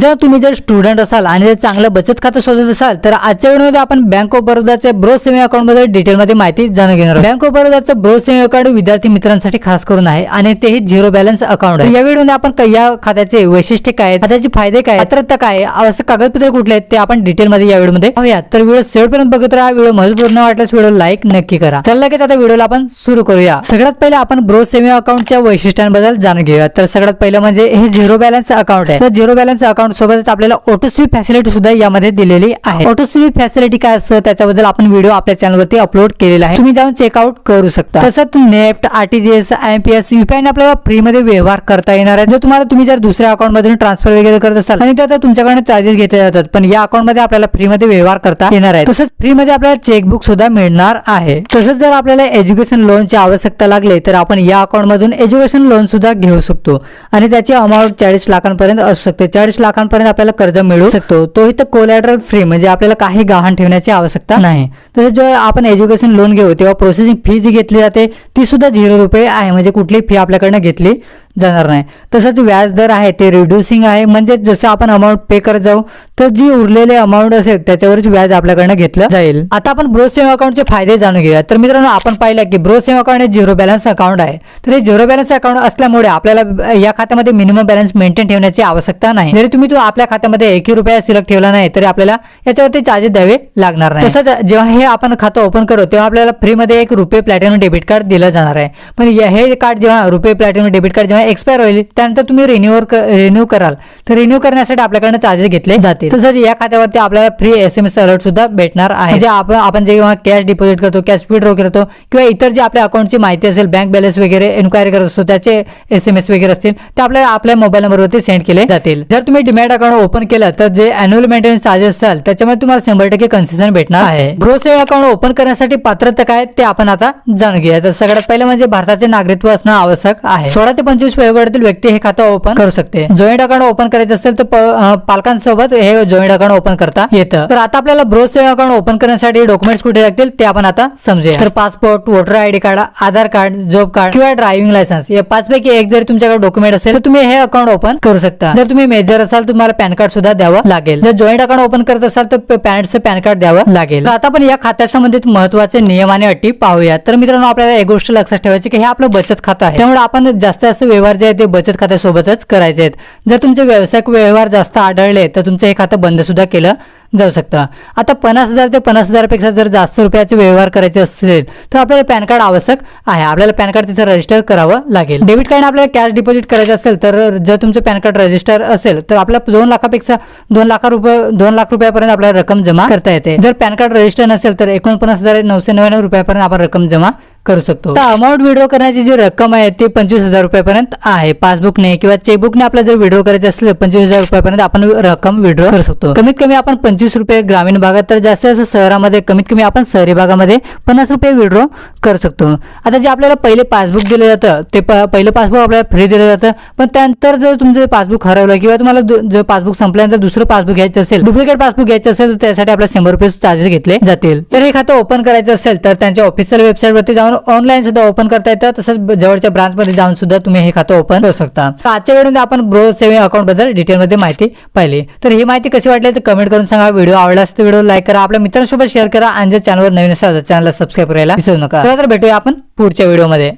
जर तुम्ही जर स्टुडंट असाल आणि जर चांगलं बचत खातं शोधत असाल तर आजच्या व्हिडिओमध्ये आपण बँक ऑफ बरोदाचे ब्रो सेव्हिंग अकाउंटमध्ये डिटेलमध्ये माहिती जाणून घेणार आहोत. बँक ऑफ बरोदाचं ब्रो सेव्हिंग अकाउंट विद्यार्थी मित्रांसाठी खास करून आहे आणि तेही झिरो बॅलन्स अकाउंट आहे. या व्हिडिओमध्ये आपण या खात्याचे वैशिष्ट्य काय आहेत, खात्याचे फायदे काय पात्रता काय असं कागदपत्र कुठले आहेत ते आपण डिटेलमध्ये या व्हिडिओमध्ये पाहूया तर व्हिडिओ शेवटपर्यंत बघत राहा. व्हिडिओ महत्त्वपूर्ण वाटल्यास व्हिडिओ लाईक नक्की करा. चल लगेच आता व्हिडिओला आपण सुरू करूया. सगळ्यात पहिले आपण ब्रो सेव्हिंग अकाउंटच्या वैशिष्ट्यांबद्दल जाणून घेऊया तर सगळ्यात पहिलं म्हणजे हे झिरो बॅलन्स अकाउंट आहे. तर झिरो बॅलन्स अकाउंट सोबतच आपल्याला ऑटो स्वीप फॅसिलिटी सुद्धा यामध्ये दिलेली आहे. ऑटो स्वीप फॅसिलिटी काय असतं? त्याच्याबद्दल आपण व्हिडिओ आपल्या चॅनलवरती अपलोड केलेला आहे. तुम्ही जाऊन चेकआउट करू शकता. तसंच नेफ्ट आरटीजीएस आयएमपीएस युपीआय आपल्याला फ्री मध्ये व्यवहार करता येणार आहे. जर तुम्हाला तुम्ही जर दुसऱ्या अकाउंट मधून ट्रान्सफर वगैरे करत असाल आणि त्यात तुमच्याकडे चार्जेस घेतले जातात पण या अकाउंटमध्ये आपल्याला फ्री मध्ये व्यवहार करता येणार आहे. तसंच फ्री मध्ये आपल्याला चेकबुक सुद्धा मिळणार आहे. तसंच जर आपल्याला एज्युकेशन लोनची आवश्यकता लागली तर आपण या अकाउंट मधून एज्युकेशन लोन सुद्धा घेऊ शकतो. आणि त्याची अमाऊंट चाळीस लाखांपर्यंत असू शकते. चाळीस लाख लाखांपर्यंत आपल्याला कर्ज मिळू शकतो. तोही तर कोलॅटरल फ्री म्हणजे आपल्याला काही गहाण ठेवण्याची आवश्यकता नाही. तसेच जेव्हा आपण एज्युकेशन लोन घेऊ तेव्हा प्रोसेसिंग फी जी घेतली जाते ती सुद्धा झिरो रुपये आहे. म्हणजे कुठली फी आपल्याकडनं घेतली जाणार नाही. तसंच व्याज दर आहे ते रिड्युसिंग आहे. म्हणजे जसं आपण अमाऊंट पे करत जाऊ तर जी उरलेले अमाऊंट असेल त्याच्यावरच व्याज आपल्याकडनं घेतलं जाईल. आता आपण ब्रो सेव्ह अकाउंटचे फायदे जाणून घेऊया. तर मित्रांनो आपण पाहिलं की ब्रो सेव्ह अकाउंट हे झिरो बॅलन्स अकाउंट आहे. तर हे झिरो बॅलन्स अकाउंट असल्यामुळे आपल्याला या खात्यामध्ये मिनिमम बॅलन्स मेंटेन ठेवण्याची आवश्यकता नाही. जरी तुम्ही तो आपल्या खात्यामध्ये एकही रुपया सिलक ठेवला नाही तरी आपल्याला याच्यावरती चार्जेस द्यावे लागणार नाही. तसंच जेव्हा हे आपण खातं ओपन करू तेव्हा आपल्याला फ्रीमध्ये एक रुपये प्लॅटिनम डेबिट कार्ड दिलं जाणार आहे. पण हे कार्ड जेव्हा रुपये प्लॅटिनम डेबिट कार्ड जेव्हा एक्सपायर होईल त्यानंतर तुम्ही रिन्यूअर रिन्यू कराल. तर रिन्यू करण्यासाठी आपल्याकडनं चार्जेस घेतले जातील. तसंच या खात्यावरती आपल्याला free S M S alert सुद्धा भेटणार आहे. म्हणजे आपण आपण जेव्हा कॅश डिपॉझिट करतो कॅश विड्रॉ करतो किंवा इतर जे आपल्या अकाउंटची माहिती असेल बँक बॅलन्स वगैरे एन्क्वायरी करत असतो त्याचे एस एम एस वगैरे असतील ते आपल्याला आपल्या मोबाईल नंबरवरती सेंड केले जातील. जर तुम्ही डिमॅट अकाउंट ओपन केलं तर जे अॅन्युअल मेंटेनन्स चार्जेस असाल त्याच्यामध्ये तुम्हाला शंभर टक्के कन्सेशन भेटणार आहे. ग्रो सेव्ह अकाउंट ओपन करण्यासाठी पात्रता काय ते आपण आता जाणून घेऊया. तर सगळ्यात पहिलं म्हणजे भारताचे नागरिकत्व असणं आवश्यक आहे. सोळा ते पंचवीस वयोगटातील व्यक्ती हे खातं ओपन करू शकते. जॉईंट अकाउंट ओपन करायचं असेल तर पालकांसोबत हे जॉईंट अकाउंट ओपन करता येतं. तर आता आपल्याला ब्रोज सेव्हिंग अकाउंट ओपन करण्यासाठी डॉक्युमेंट्स कुठे लागतील ते आपण आता समजूया. तर passport voter ID card Aadhaar card job card किंवा ड्रायव्हिंग लायसन्स या पाच पैकी एक जर तुमच्याकडे डॉक्युमेंट असेल तर तुम्ही हे अकाउंट ओपन करू शकता. जर तुम्ही मेजर असाल तुम्हाला पॅन कार्ड सुद्धा द्यावं लागेल. जर जॉईंट अकाउंट ओपन करत असाल तर पॅरेंट्सचं पॅन कार्ड द्यावं लागेल. तर आता आपण या खात्यासंबंधित महत्त्वाचे नियम आणि अटी पाहूया तर मित्रांनो आपल्याला एक गोष्ट लक्षात ठेवायची की हे आपलं बचत खातं आहे. त्यामुळे आपण जास्त जास्त व्यवहार जे आहे ते बचत खात्यासोबतच करायचे आहेत. जर तुमचे व्यावसायिक व्यवहार जास्त आढळले तर तुमचं हे खातं बंद सुद्धा केलं. जाऊ शकतं. आता पन्नास हजार ते पन्नास हजारपेक्षा जर जास्त रुपयाचे व्यवहार करायचे असतील तर आपल्याला पॅन कार्ड आवश्यक आहे. आपल्याला पॅन कार्ड तिथे रजिस्टर करावं लागेल. डेबिट कार्ड आपल्याला कॅश डिपॉझिट करायचं असेल तर जर तुमचं पॅन कार्ड रजिस्टर असेल तर आपल्याला दोन लाखापेक्षा दोन लाख रुपये दोन लाख रुपयापर्यंत आपल्याला रक्कम जमा करता येते. जर पॅन कार्ड रजिस्टर नसेल तर एकोणपन्नास हजार नऊशे नव्याण्णव रुपयापर्यंत आपण रक्कम जमा करू शकतो. तर अमाऊंट विड्रॉ करण्याची जी रक्कम आहे ती पंचवीस हजार रुपयापर्यंत आहे. पासबुकने किंवा चेकबुकने आपल्याला जर विड्रॉ करायचे असेल पंचवीस हजार रुपयापर्यंत आपण रक्कम विड्रॉ करू शकतो. कमीत कमी आपण पंचवीस रुपये ग्रामीण भागात तर जास्तीत जास्त शहरामध्ये कमीत कमी आपण शहरी भागामध्ये पन्नास रुपये विड्रॉ करू शकतो. आता जे आपल्याला पहिले पासबुक दिलं जातं ते प- पहिलं पासबुक आपल्याला फ्री दिलं जातं. पण त्यानंतर जर तुमचं पासबुक हरवलं किंवा तुम्हाला जर पासबुक संपल्यानंतर दुसरं पासबुक घ्यायचं असेल डुप्लिकेट पासबुक घ्यायचं असेल तर त्यासाठी आपल्याला शंभर रुपये चार्जेस घेतले जातील. तर हे खातं ओपन करायचं असेल तर त्यांच्या ऑफिशियल वेबसाईटवरती जाऊन ऑनलाईन सुद्धा ओपन करता येतं. तसंच जवळच्या ब्रांचमध्ये जाऊन सुद्धा तुम्ही हे खातं ओपन करू शकता. आजच्या वेळेमध्ये आपण ब्रो सेव्हिंग अकाउंटबद्दल डिटेलमध्ये माहिती पाहिली. तर ही माहिती कशी वाटली तर कमेंट करून सांगा. व्हिडिओ आवडला तर व्हिडिओ लाईक करा आपल्या मित्रांसोबत शेअर करा आणि जर चॅनलवर नवीन असाल तर चॅनलला सबस्क्राईब करायला विसरू नका. तर भेटूया आपण पुढच्या व्हिडिओमध्ये.